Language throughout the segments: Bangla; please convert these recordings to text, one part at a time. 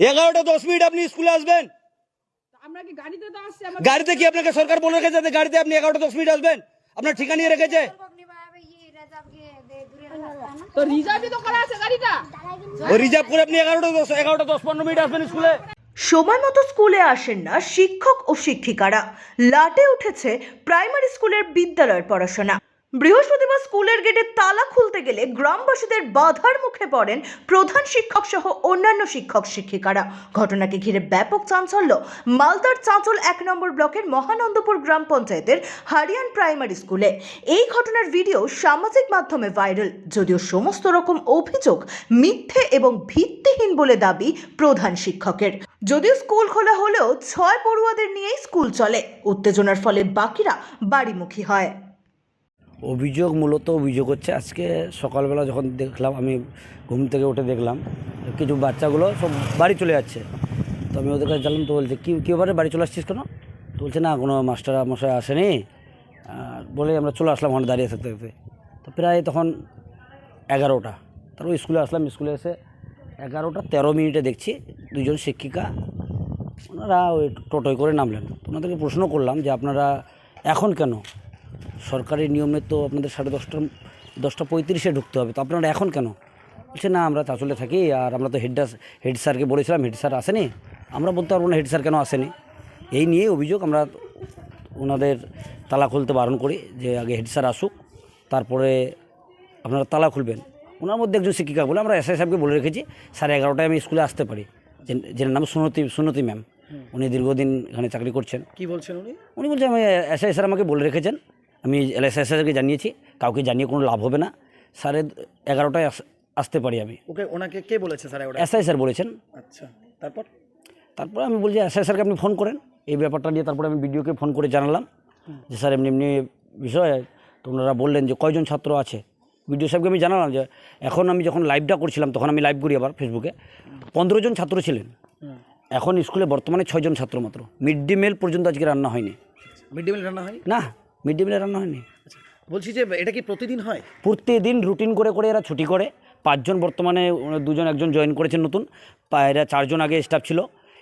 এগারোটা দশ মিনিট আপনি স্কুলে আসবেন। গাড়িতে তো আসছি? আমরা গাড়িতে কি আপনাকে সরকার বলে রেখেছে গাড়িতে আপনি এগারোটা দশ মিনিট আসবেন? আপনার ঠিকানা নিয়ে রেখেছে? তো রিজার্ভই তো করা আছে গাড়িটা। রিজার্ভ করে আপনি এগারোটা দশ এগারোটা দশ পনেরো মিনিট আসবেন স্কুলে। সময় মতো স্কুলে আসেন না শিক্ষক ও শিক্ষিকারা। লাটে উঠেছে প্রাইমারি স্কুলের বিদ্যালয়ের পড়াশোনা। বৃহস্পতিবার স্কুলের গেটে তালা খুলতে গেলে গ্রামবাসীদের বাধার মুখে পড়েন প্রধান শিক্ষক সহ অন্যান্য শিক্ষক শিক্ষিকারা। ঘটনাকে ঘিরে ব্যাপক চাঞ্চল্য। মালদার চাঁচল এক নম্বর ব্লকের মহানন্দপুর গ্রাম পঞ্চায়েতের হারিয়ান প্রাইমারি স্কুলে। এই ঘটনার ভিডিও সামাজিক মাধ্যমে ভাইরাল। যদিও সমস্ত রকম অভিযোগ মিথ্যে এবং ভিত্তিহীন বলে দাবি প্রধান শিক্ষকের। যদিও স্কুল খোলা হলেও ছয় পড়ুয়াদের নিয়েই স্কুল চলে। উত্তেজনার ফলে বাকিরা বাড়িমুখী হয়। অভিযোগ, মূলত অভিযোগ হচ্ছে, আজকে সকালবেলা যখন দেখলাম, আমি ঘুম থেকে উঠে দেখলাম, কিছু বাচ্চাগুলো সব বাড়ি চলে যাচ্ছে। তো আমি ওদের কাছে জানলাম, তো বলছে, কী কী ব্যাপারে বাড়ি চলে আসছিস কেন? তো বলছে, না, কোনো মাস্টার মশাই আসেনি। বলে, আমরা চলে আসলাম ওখানে দাঁড়িয়ে থাকতে থাকতে। তো প্রায় তখন এগারোটা। তারপর স্কুলে আসলাম, স্কুলে এসে এগারোটা তেরো মিনিটে দেখছি, দুজন শিক্ষিকা, ওনারা ওই টোটোয় করে নামলেন। তো ওনাদেরকে প্রশ্ন করলাম যে, আপনারা এখন কেন? সরকারি নিয়মে তো আপনাদের সাড়ে দশটা দশটা পঁয়ত্রিশে ঢুকতে হবে। তো আপনারা এখন কেন? বলছে না আমরা চাচলে থাকি আর আমরা তো হেড হেড স্যারকে বলেছিলাম হেড স্যার আসেনি। আমরা বলতে পারব না হেড স্যার কেন আসেনি। এই নিয়ে অভিযোগ আমরা ওনাদের তালা খুলতে বারণ করি যে আগে হেড স্যার আসুক তারপরে আপনারা তালা খুলবেন। ওনার মধ্যে একজন শিক্ষিকা বলে আমরা এসআই সাহেবকে বলে রেখেছি সাড়ে এগারোটায় আমি স্কুলে আসতে পারি। যে- যার নাম সুনতি সুনতি ম্যাম। উনি দীর্ঘদিন এখানে চাকরি করছেন। কি বলছেন উনি? উনি বলছেন আমি এসআই স্যার আমাকে বলে রেখেছেন আমি স্যারকে জানিয়েছি কাউকে জানিয়ে কোনো লাভ হবে না। সাড়ে এগারোটায় আস- আসতে পারি আমি। ওকে ওনাকে কে বলেছে স্যার এসআই স্যার বলেছেন। আচ্ছা তারপর? তারপরে আমি বলছি এসআই স্যারকে আপনি ফোন করেন। এই ব্যাপারটা নিয়ে তারপরে আমি বিডিওকে ফোন করে জানালাম। যে স্যার এমনি এমনি বিষয় তো ওনারা বললেন যে কয়জন ছাত্র আছে? বিডিও সাহেবকে আমি জানালাম যে এখন আমি যখন লাইভটা করছিলাম তখন আমি লাইভ করি আবার ফেসবুকে পনেরো জন ছাত্র ছিলেন। এখন স্কুলে বর্তমানে ছয়জন ছাত্র মাত্র। মিড ডে মিল পর্যন্ত আজকে রান্না হয়নি। মিড ডে মিল রান্না হয় না। মিড ডে মিলে রান্না হয়নি। আচ্ছা বলছি যে এটা কি প্রতিদিন হয়? প্রতিদিন রুটিন করে করে এরা ছুটি করে। পাঁচজন বর্তমানে দুজন একজন জয়েন করেছেন নতুন। এরা চারজন আগে স্টাফ ছিল।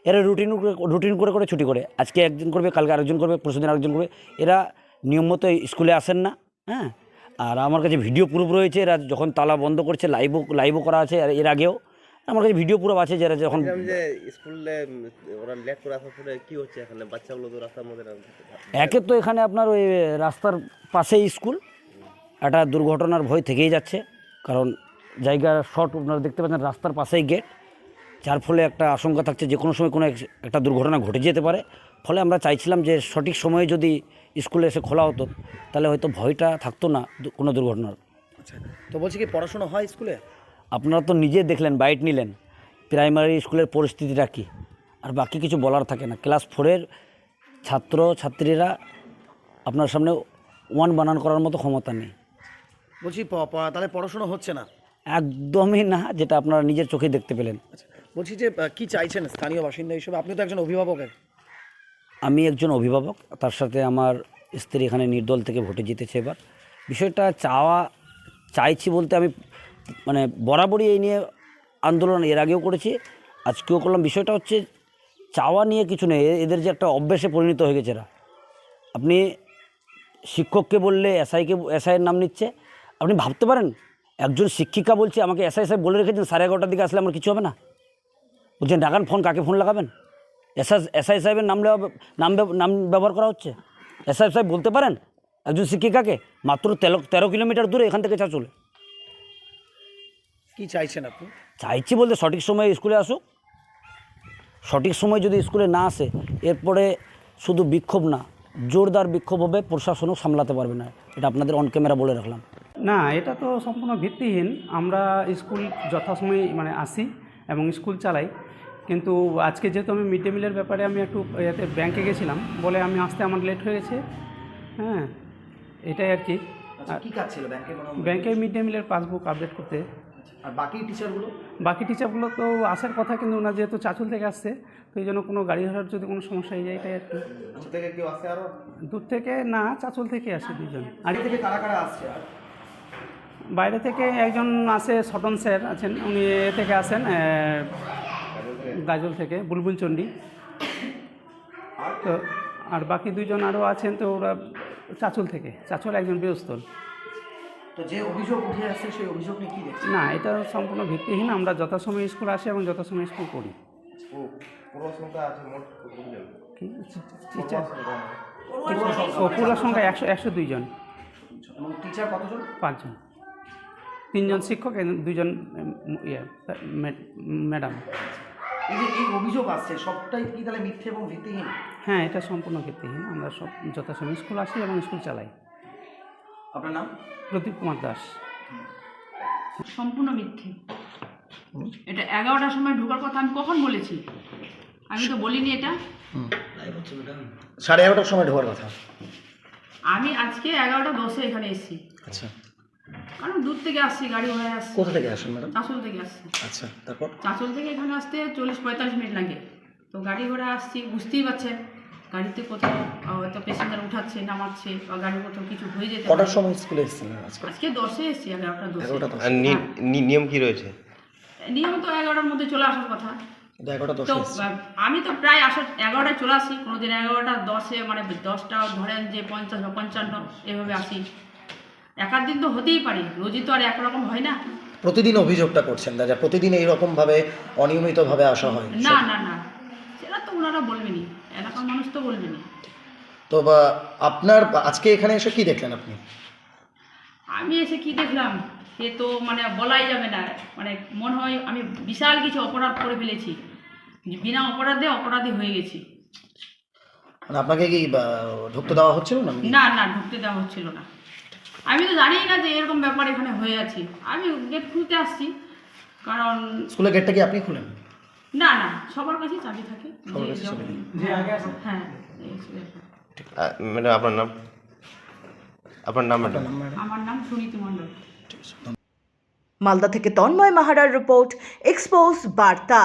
এরা রুটিন রুটিন করে করে ছুটি করে। আজকে একজন করবে কালকে আরেকজন করবে পরশুদিন আরেকজন করবে। এরা নিয়ম মতো স্কুলে আসেন না হ্যাঁ? আর আমার কাছে ভিডিও প্রুফ রয়েছে। এরা যখন তালা বন্ধ করছে লাইভও লাইভও করা আছে এর আগেও। আমার কাছে ভিডিও পুরো আছে যারা যখন স্কুলে ওরা লেট করে আসার পরে কি হচ্ছে এখানে? বাচ্চাগুলো তো রাস্তার মধ্যে একে তো এখানে আপনার ওই রাস্তার পাশেই স্কুল। একটা দুর্ঘটনার ভয় থেকেই যাচ্ছে। কারণ জায়গা শর্ট আপনারা দেখতে পাচ্ছেন রাস্তার পাশেই গেট যার ফলে একটা আশঙ্কা থাকছে যে কোনো সময় কোনো এক- একটা দুর্ঘটনা ঘটে যেতে পারে। ফলে আমরা চাইছিলাম যে সঠিক সময়ে যদি স্কুলে এসে খোলা হতো তাহলে হয়তো ভয়টা থাকতো না কোনো দুর্ঘটনার। আচ্ছা তো বলছি কি পড়াশোনা হয় স্কুলে? আপনারা তো নিজে দেখলেন বাইট নিলেন। প্রাইমারি স্কুলের পরিস্থিতিটা কী? আর বাকি কিছু বলার থাকে না। ক্লাস ফোরের ছাত্র ছাত্রীরা আপনার সামনে ওয়ান বানান করার মতো ক্ষমতা নেই। বলছি তাহলে পড়াশোনা হচ্ছে না? একদমই না যেটা আপনারা নিজের চোখে দেখতে পেলেন। আচ্ছা বলছি যে কি চাইছেন স্থানীয় বাসিন্দা হিসেবে? আপনি তো একজন অভিভাবক আমি একজন অভিভাবক তার সাথে আমার স্ত্রী এখানে নির্দল থেকে ভোটে জিতেছে এবার। বিষয়টা চাওয়া চাইছি বলতে আমি মানে বরাবরই এই নিয়ে আন্দোলন এর আগেও করেছি। আজকেও করলাম। বিষয়টা হচ্ছে চাওয়া নিয়ে কিছু নেই। এদের যে একটা অভ্যেসে পরিণত হয়ে গেছে এরা। আপনি শিক্ষককে বললে এসআইকে এসআইয়ের নাম নিচ্ছে। আপনি ভাবতে পারেন? একজন শিক্ষিকা বলছে, আমাকে এসআই সাহেব বলে রেখেছেন, সাড়ে এগারোটার দিকে আসলে আমার কিছু হবে না। বলছেন, ডাকান ফোন, কাকে ফোন লাগাবেন? এসআই এসআই সাহেবের নাম নাম নাম ব্যবহার করা হচ্ছে? এসআই সাহেব বলতে পারেন? একজন শিক্ষিকাকে? মাত্র তেরো তেরো কিলোমিটার দূরে এখান থেকে চা চলে। কি চাইছেন আপনি? চাইছি বলতে সঠিক সময়ে স্কুলে আসুক। সঠিক সময় যদি স্কুলে না আসে এরপরে শুধু বিক্ষোভ না জোরদার বিক্ষোভ হবে প্রশাসনও সামলাতে পারবে না। এটা আপনাদের অন ক্যামেরা বলে রাখলাম। না এটা তো সম্পূর্ণ ভিত্তিহীন। আমরা স্কুল যথাসময়ে মানে আসি এবং স্কুল চালাই। কিন্তু আজকে যেহেতু আমি মিড ডে মিলের ব্যাপারে আমি একটু এতে ব্যাংকে গেছিলাম বলে আমি আসতে আমার লেট হয়ে গেছে। হ্যাঁ এটাই আর কি। আচ্ছা কি কাজ ছিল ব্যাংকে ব্যাংকে মিড ডে মিলের পাসবুক আপডেট করতে। আর বাকি টিচারগুলো বাকি টিচারগুলো তো আসার কথা কিন্তু ওনার যেহেতু চাচল থেকে আসছে তো এই জন্য কোনো গাড়ি ধরার যদি কোনো সমস্যা হয়ে যায় এটাই আর কি। দূর থেকে কেউ আসে আরও? দূর থেকে না চাচল থেকে আসে দুজন আগে থেকে কারা কারা আসছে? আর বাইরে থেকে একজন আছে সটন স্যার আছেন উনি এ থেকে আসেন গাজল থেকে বুলবুল চণ্ডী। তো আর বাকি দুজন আরও আছেন তো ওরা চাচল থেকে চাচল একজন বৃহস্থল তো যে অভিযোগ উঠে আসছে সেই অভিযোগ নিয়ে কি দেখছেন? না এটা সম্পূর্ণ ভিত্তিহীন। আমরা যথাসময়ে স্কুল আসি এবং যথাসময়ে স্কুল করি। ও সংখ্যা একশো একশো দুইজন টিচার কতজন? পাঁচজন। তিনজন শিক্ষক এবং দুজন ইয়ে ম্যাডাম। এই যে এই অভিযোগ আসছে সবটাই কি তাহলে মিথ্যে এবং ভিত্তিহীন? হ্যাঁ এটা সম্পূর্ণ ভিত্তিহীন। আমরা সব যথাসময়ে স্কুল আসি এবং স্কুল চালাই। আপনার নাম? প্রদীপ কুমার দাস। সম্পূর্ণ মিথ্যে। এটা এগারোটার সময় ঢোকার কথা আমি কখন বলেছি? আমি তো বলিনি এটা। সাড়ে এগারোটার সময় ঢোকার কথা। আমি আজকে এগারোটা দশে এখানে এসেছি। আচ্ছা। কারণ দূর থেকে আসছি গাড়ি ঘোড়ায় আসছি। কোথা থেকে আসেন ম্যাডাম? চাঁচল থেকে আসছি। আচ্ছা তারপর? চাঁচল থেকে এখানে আসতে চল্লিশ পঁয়তাল্লিশ মিনিট লাগে। তো গাড়ি ঘোড়া আসছি বুঝতেই পারছেন। গাড়িতে কোথাও হয়তো প্যাসেঞ্জার উঠাচ্ছে নামাচ্ছে বা গাড়ি কোথাও কিছু হয়ে যেতে কটার সময় স্কুলে এসেছিলেন আজকে? আজকে দশে এসেছি এগারোটা দশে। নি- নিয়ম কি রয়েছে? নিয়ম তো এগারোটার মধ্যে চলে আসার কথা। তো আমি তো প্রায় আসার এগারোটায় চলে আসি কোনোদিন এগারোটা দশে মানে দশটা ধরেন যে পঞ্চাশ বা পঞ্চান্ন এভাবে আসি। একার দিন তো হতেই পারে রোজই তো আর একরকম হয় না। প্রতিদিন অভিযোগটা করছেন দাদা প্রতিদিন এইরকম ভাবে অনিয়মিতভাবে আসা হয়। না না না। সেটা তো ওনারা বলবেনই। এলাকার মানুষ তো বলবেনই তো বা আপনার আজকে এখানে এসে কি দেখলেন আপনি? আমি এসে কি দেখলাম? সে তো মানে বলাই যাবে না। মানে মনে হয় আমি বিশাল কিছু অপরাধ করে ফেলেছি। বিনা অপরাধে অপরাধী হয়ে গেছি। মানে আপনাকে কি বা, ঢুকতে দেওয়া হচ্ছিল না? না না ঢুকতে দেওয়া হচ্ছিল না। আমি তো জানি না যে এরকম ব্যাপার এখানে হয়ে আছে। আমি গেট খুলতে আসছি। কারণ স্কুলের গেটটা কি আপনি খুলেন? না না সবার কাছে চাবি থাকে সবার কাছে চাবি যখন- হ্যাঁ এই ব্যাপার। আহ, ম্যাডাম আপনার নাম? আপনার নাম ম্যাডাম? আমার নাম সুনীতি মণ্ডল। মালদা থেকে তন্ময় মাহারার রিপোর্ট এক্সপোজ বার্তা।